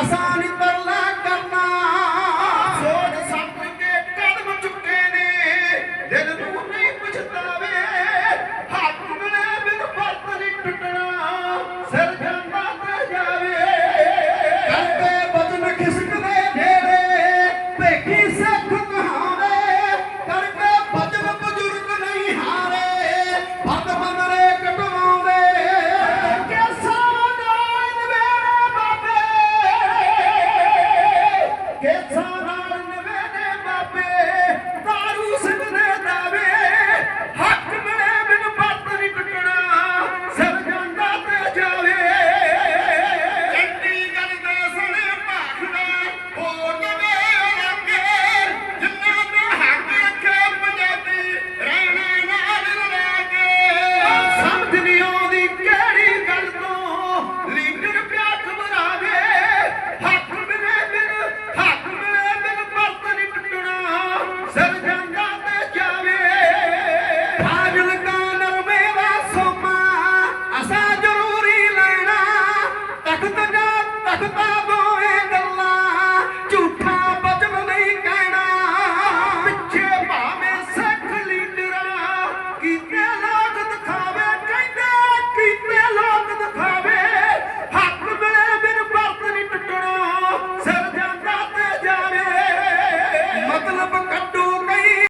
ਅਸਾਂ ਨਹੀਂ ਤਰਲਾ ਕਰਨਾ। ਸੋਚ ਸੱਟ ਕੇ ਕਦਮ ਚੁੱਕੇ ਨੇ। ਦਿਲ ਨੂੰ ਨਹੀਂ ਪਛਤਾਵੇ ਹੱਥ ਮਿਲੇ ਬਿਨ ਫਰਤ ਨਹੀਂ ਟੁੱਟਣਾ। ਸਿਰ ਜਾਂਦਾ ਤੇ ਜਾਵੇ। ਕਰਦੇ ਬਦਨ ਖਿਸਕਦੇ ਢੇਰੇ ਭੇਖੀ ਸੱਖ তাকতা